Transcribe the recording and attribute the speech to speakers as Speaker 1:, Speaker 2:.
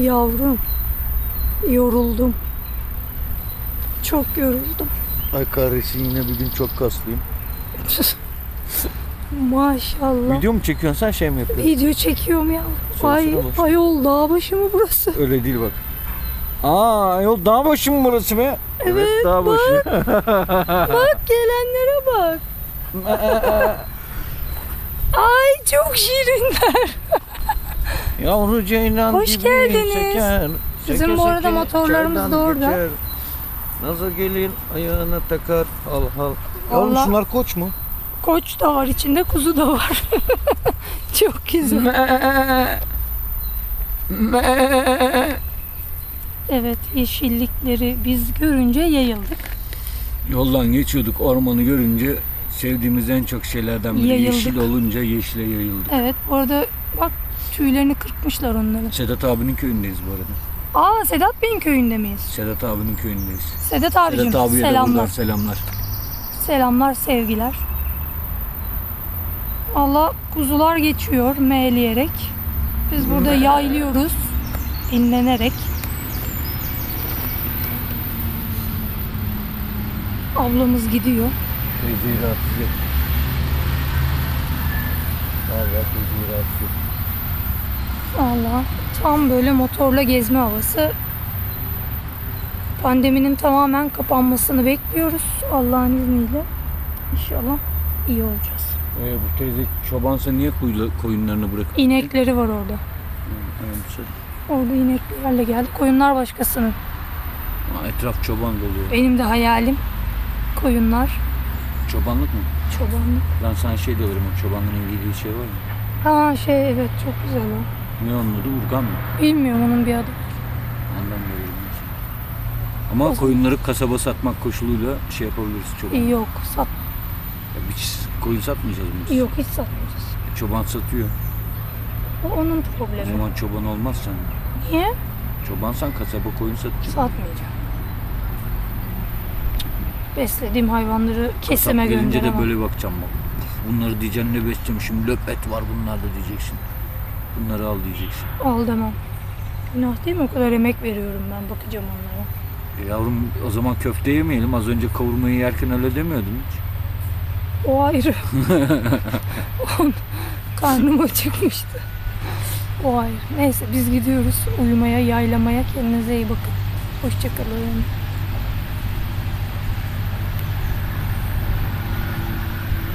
Speaker 1: Yavrum. Yoruldum. Çok yoruldum.
Speaker 2: Ay kahretsin yine bir gün çok kaslıyım.
Speaker 1: Maşallah.
Speaker 2: Video mu çekiyorsun sen şey mi yapıyorsun?
Speaker 1: Video çekiyorum ya. Ay,
Speaker 2: boş.
Speaker 1: ayol dağ başı mı burası?
Speaker 2: Öyle değil bak. Aa yol dağ başı mı burası be? Evet, dağ başı.
Speaker 1: Bak gelenlere bak. Ay çok şirinler.
Speaker 2: Yavru ceylan
Speaker 1: Hoş
Speaker 2: gibi
Speaker 1: geldiniz.
Speaker 2: şeker.
Speaker 1: Bizim
Speaker 2: şeker
Speaker 1: bu arada
Speaker 2: şeker,
Speaker 1: motorlarımız da orada.
Speaker 2: geçer. Nasıl gelin ayağına takar hal hal. Yavrum
Speaker 1: Allah.
Speaker 2: şunlar koç mu?
Speaker 1: Koç da var içinde kuzu da var. çok güzel. Evet yeşillikleri biz görünce yayıldık.
Speaker 2: Yoldan geçiyorduk ormanı görünce sevdiğimiz en çok şeylerden biri
Speaker 1: Yayıldık.
Speaker 2: yeşil olunca yeşile yayıldık.
Speaker 1: Evet orada bak tüylerini kırpmışlar onların.
Speaker 2: Sedat abinin köyündeyiz bu arada.
Speaker 1: Aa Sedat Bey'in köyünde miyiz?
Speaker 2: Sedat abinin köyündeyiz.
Speaker 1: Sedat abicim
Speaker 2: Sedat abiye buradan
Speaker 1: selamlar.
Speaker 2: selamlar.
Speaker 1: Selamlar sevgiler. Allah kuzular geçiyor meğleyerek. Biz burada yaylıyoruz dinlenerek. Ablamız gidiyor.
Speaker 2: Teyzeyi rahatsız et. Valla teyzeyi rahatsız et.
Speaker 1: Allah tam böyle motorla gezme havası. Pandeminin tamamen kapanmasını bekliyoruz Allah'ın izniyle. İnşallah iyi olacağız.
Speaker 2: Ee, bu teyze çobansa niye koyun- koyunlarını bırakıp
Speaker 1: İnekleri var orada. Orada ineklerle geldik. Koyunlar başkasının.
Speaker 2: Aa, Etraf çoban doluyor.
Speaker 1: Benim de hayalim koyunlar,
Speaker 2: Çobanlık mı?
Speaker 1: çobanlık.
Speaker 2: Lan sana şey o Çobanlığın giydiği şey var mı?
Speaker 1: Ha şey evet çok güzel o.
Speaker 2: Ne onun adı? Urgan mı?
Speaker 1: Bilmiyorum onun bir adı.
Speaker 2: Ondan ben sana. Ama koyunları kasaba satmak koşuluyla şey yapabiliriz çoban.
Speaker 1: Yok sat
Speaker 2: Ya Biz koyun satmayacağız mı? biz?
Speaker 1: yok hiç satmayacağız.
Speaker 2: Çoban satıyor.
Speaker 1: O onun
Speaker 2: O
Speaker 1: problemi.
Speaker 2: zaman çoban olmazsan.
Speaker 1: Niye?
Speaker 2: Çobansan kasaba koyun satacaksın.
Speaker 1: Satmayacağım. Beslediğim hayvanları kesime
Speaker 2: Kasap gelince de
Speaker 1: gönderemem.
Speaker 2: böyle bakacağım bak. Bunları diyeceksin ne besleyeceğim şimdi löp et var bunlarda diyeceksin. Bunları al diyeceksin.
Speaker 1: Al demem. Günah değil mi? O kadar emek veriyorum ben bakacağım onlara.
Speaker 2: E yavrum o zaman köfte yemeyelim. Az önce kavurmayı yerken öyle demiyordun hiç.
Speaker 1: O ayrı. Karnım acıkmıştı. O ayrı. Neyse biz gidiyoruz uyumaya, yaylamaya. Kendinize iyi bakın. Hoşçakalın.